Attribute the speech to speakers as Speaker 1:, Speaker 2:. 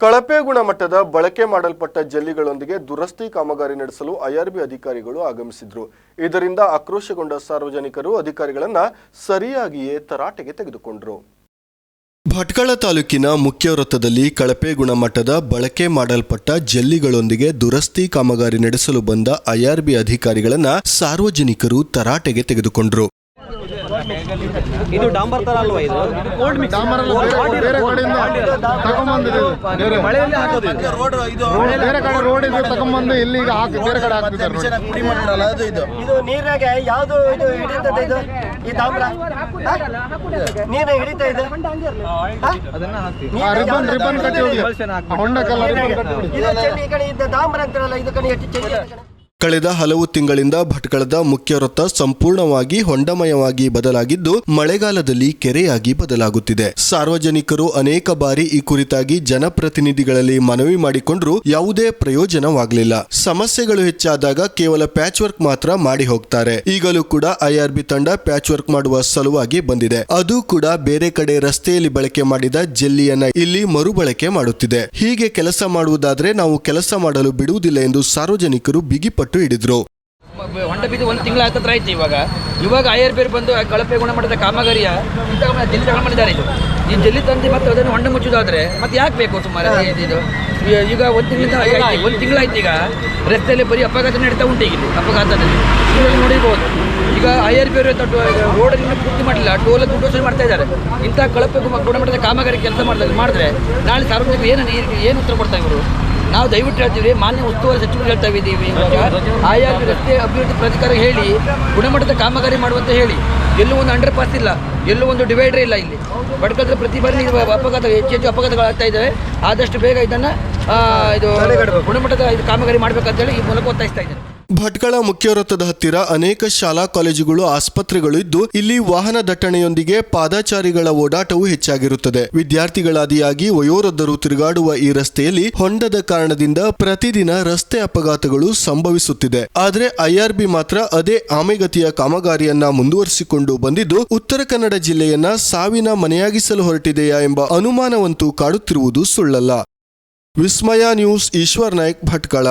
Speaker 1: ಕಳಪೆ ಗುಣಮಟ್ಟದ ಬಳಕೆ ಮಾಡಲ್ಪಟ್ಟ ಜಲ್ಲಿಗಳೊಂದಿಗೆ ದುರಸ್ತಿ ಕಾಮಗಾರಿ ನಡೆಸಲು ಐಆರ್ಬಿ ಅಧಿಕಾರಿಗಳು ಆಗಮಿಸಿದ್ರು. ಇದರಿಂದ ಆಕ್ರೋಶಗೊಂಡ ಸಾರ್ವಜನಿಕರು ಅಧಿಕಾರಿಗಳನ್ನ ಸರಿಯಾಗಿಯೇ ತರಾಟೆಗೆ ತೆಗೆದುಕೊಂಡರು. ಭಟ್ಕಳ ತಾಲೂಕಿನ ಮುಖ್ಯ ವೃತ್ತದಲ್ಲಿ ಕಳಪೆ ಗುಣಮಟ್ಟದ ಬಳಕೆ ಮಾಡಲ್ಪಟ್ಟ ಜಲ್ಲಿಗಳೊಂದಿಗೆ ದುರಸ್ತಿ ಕಾಮಗಾರಿ ನಡೆಸಲು ಬಂದ ಐಆರ್ಬಿ ಅಧಿಕಾರಿಗಳನ್ನ ಸಾರ್ವಜನಿಕರು ತರಾಟೆಗೆ ತೆಗೆದುಕೊಂಡ್ರು.
Speaker 2: ಇದು ಡಾಂಬರ್ ತರ ಅಲ್ವಾ ಇದು? ಕೋಲ್ಡ್ ಮಿಕ್ಸ್
Speaker 3: ಡಾಂಬರ್ ಅಲ್ಲ, ಬೇರೆ- ಬೇರೆ ಕಡೆಯಿಂದ ತಗೊಂಬಂದಿದೆ ಇದು. ಬೇರೆ-
Speaker 2: ಮಳೆಯಲ್ಲಿ ಹಾಕೋದು ಇದು.
Speaker 3: ಬೇರೆ ಕಡೆ ರೋಡ್ ಇದು ತಗೊಂಬಂದು ಇಲ್ಲಿ ಈಗ ಹಾಕಿ ಬೇರೆ ಕಡೆ ಹಾಕ್ತಿದ್ದಾರೆ ನೋಡಿ.
Speaker 4: ಇದು. ನೀರಾಗೆ ಯಾವ್ದು ಇದು ಹಿಡಿತದೆ ಇದು? ಈ ತಾಮ್ರ ನೀರ ಹಿಡಿತಾ ಇದೆ? ಹಾ?
Speaker 3: ಆ ರಿಬ್ಬನ್ ರಿಬ್ಬನ್ ಕಟ್ಟಿ ಹೋಗಿ ಆ ಹೊಂಡಕ್ಕೆಲ್ಲ ರಿಬ್ಬನ್ ಕಟ್ಟಿ ಹೋಗಿ
Speaker 4: ಇದು ಚೆಲ್ಲಿ ಈ ಕಡೆ ಇದ್ದ ತಾಮ್ರ ಅಂತಾರಲ್ಲ ಇದು ಕಡೆ ಎಷ್ಟು ಕಣೆ.
Speaker 1: ಕಳೆದ ಹಲವು ತಿಂಗಳಿಂದ ಭಟ್ಕಳದ ಮುಖ್ಯ ವೃತ್ತ ಸಂಪೂರ್ಣವಾಗಿ ಹೊಂಡಮಯವಾಗಿ ಬದಲಾಗಿದ್ದು, ಮಳೆಗಾಲದಲ್ಲಿ ಕೆರೆಯಾಗಿ ಬದಲಾಗುತ್ತಿದೆ. ಸಾರ್ವಜನಿಕರು ಅನೇಕ ಬಾರಿ ಈ ಕುರಿತಾಗಿ ಜನಪ್ರತಿನಿಧಿಗಳಲ್ಲಿ ಮನವಿ ಮಾಡಿಕೊಂಡ್ರೂ ಯಾವುದೇ ಪ್ರಯೋಜನವಾಗಲಿಲ್ಲ. ಸಮಸ್ಯೆಗಳು ಹೆಚ್ಚಾದಾಗ ಕೇವಲ ಪ್ಯಾಚ್ ವರ್ಕ್ ಮಾತ್ರ ಮಾಡಿ ಹೋಗ್ತಾರೆ. ಈಗಲೂ ಕೂಡ ಐಆರ್ಬಿ ತಂಡ ಪ್ಯಾಚ್ ವರ್ಕ್ ಮಾಡುವ ಸಲುವಾಗಿ ಬಂದಿದೆ. ಅದು ಕೂಡ ಬೇರೆ ಕಡೆ ರಸ್ತೆಯಲ್ಲಿ ಬಳಕೆ ಮಾಡಿದ ಜೆಲ್ಲಿಯನ್ನ ಇಲ್ಲಿ ಮರುಬಳಕೆ ಮಾಡುತ್ತಿದೆ. ಹೀಗೆ ಕೆಲಸ ಮಾಡುವುದಾದ್ರೆ ನಾವು ಕೆಲಸ ಮಾಡಲು ಬಿಡುವುದಿಲ್ಲ ಎಂದು ಸಾರ್ವಜನಿಕರು ಬಿಗಿಪಟ್ಟು ಹಿಡಿದ್ರು.
Speaker 5: ಮ- ಹೊಂಡ ಬಿದ್ದು ಒಂದು ತಿಂಗಳ ಹತ್ತತ್ರ ಆಯ್ತು ಇವಾಗ. ಇವಾಗ ಐಆರ್ ಆರ್ ಬೇರ್ ಬಂದು ಕಳಪೆ ಗುಣಮಟ್ಟದ ಕಾಮಗಾರಿಯ ಜಲ್ಲಿ ತಗೊಂಡ್ಬಂದಿದ್ದಾರೆ ಇದು. ಈ ಜಲ್ಲಿ ತಂದು ಮತ್ತೆ ಅದನ್ನು ಹೊಂಡ ಮುಚ್ಚುದಾದ್ರೆ ಮತ್ತೆ ಯಾಕೆ ಬೇಕು ಸುಮಾರು ಇದು- ಈಗ ಒಂದು ತಿಂಗಳಿಂದ ಒಂದು ತಿಂಗಳಾಯ್ತು ಈಗ. ರಸ್ತೆಯಲ್ಲಿ ಬರೀ ಅಪಘಾತ ನಡೀತಾ ಉಂಟು ಈಗ ಅಪಘಾತದಲ್ಲಿ. ಇವಾಗ ನೋಡಿರ್ಬೋದು. ಈಗ ಐಆರ್ ಬೇರೆ ರೋಡನ್ನು ಪೂರ್ತಿ ಮಾಡಲಿಲ್ಲ ಟೋಲ್ ದುಡ್ಡು ಮಾಡ್ತಾ ಇದ್ದಾರೆ. ಇಂಥ ಕಳಪೆ ಗುಣ- ಗುಣಮಟ್ಟದ ಕಾಮಗಾರಿ ಕೆಲಸ ಮಾಡಿದ್ರೆ ಮಾಡಿದ್ರೆ ನಾಳೆ ಸಾರ್ವಜನಿಕರು ಏನು ಏನು ಉತ್ತರ ಕೊಡ್ತಾ ಇವರು? ನಾವು ದಯವಿಟ್ಟು ಹೇಳ್ತೀವಿ ಮಾನ್ಯ ಉಸ್ತುವಾರಿ ಸಚಿವರು ಹೇಳ್ತಾ ಇದ್ದೀವಿ ಆಯಾ ರಸ್ತೆ ಅಭಿವೃದ್ಧಿ ಪ್ರಾಧಿಕಾರ ಹೇಳಿ ಗುಣಮಟ್ಟದ ಕಾಮಗಾರಿ ಮಾಡುವಂತ ಹೇಳಿ. ಎಲ್ಲೂ ಒಂದು ಅಂಡರ್ ಪಾಸ್ ಇಲ್ಲ ಎಲ್ಲೂ ಒಂದು ಡಿವೈಡರ್ ಇಲ್ಲ ಇಲ್ಲಿ. ಬಡ್ಕಲ್ದ್ರೆ ಪ್ರತಿ ಬಾರಿ ಅಪಘಾತ ಹೆಚ್ಚು ಹೆಚ್ಚು ಅಪಘಾತಗಳಾಗ್ತಾ ಇದ್ದಾವೆ. ಆದಷ್ಟು ಬೇಗ ಇದನ್ನು ಇದು ಗುಣಮಟ್ಟದ ಇದು ಕಾಮಗಾರಿ ಮಾಡಬೇಕಂತೇಳಿ ಈ ಮೂಲಕ ಒತ್ತಾಯಿಸ್ತಾ ಇದ್ದೇನೆ.
Speaker 1: ಭಟ್ಕಳ ಮುಖ್ಯ ವೃತ್ತದ ಹತ್ತಿರ ಅನೇಕ ಶಾಲಾ ಕಾಲೇಜುಗಳು, ಆಸ್ಪತ್ರೆಗಳು ಇದ್ದು, ಇಲ್ಲಿ ವಾಹನ ದಟ್ಟಣೆಯೊಂದಿಗೆ ಪಾದಾಚಾರಿಗಳ ಓಡಾಟವು ಹೆಚ್ಚಾಗಿರುತ್ತದೆ. ವಿದ್ಯಾರ್ಥಿಗಳಾದಿಯಾಗಿ ವಯೋವೃದ್ಧರು ತಿರುಗಾಡುವ ಈ ರಸ್ತೆಯಲ್ಲಿ ಹೊಂಡದ ಕಾರಣದಿಂದ ಪ್ರತಿದಿನ ರಸ್ತೆ ಅಪಘಾತಗಳು ಸಂಭವಿಸುತ್ತಿದೆ. ಆದರೆ ಐಆರ್ಬಿ ಮಾತ್ರ ಅದೇ ಆಮೆಗತಿಯ ಕಾಮಗಾರಿಯನ್ನ ಮುಂದುವರಿಸಿಕೊಂಡು ಬಂದಿದ್ದು, ಉತ್ತರ ಕನ್ನಡ ಜಿಲ್ಲೆಯನ್ನ ಸಾವಿನ ಮನೆಯಾಗಿಸಲು ಹೊರಟಿದೆಯಾ ಎಂಬ ಅನುಮಾನವಂತೂ ಕಾಡುತ್ತಿರುವುದು ಸುಳ್ಳಲ್ಲ. ವಿಸ್ಮಯ ನ್ಯೂಸ್, ಈಶ್ವರ್ ನಾಯ್ಕ್, ಭಟ್ಕಳ.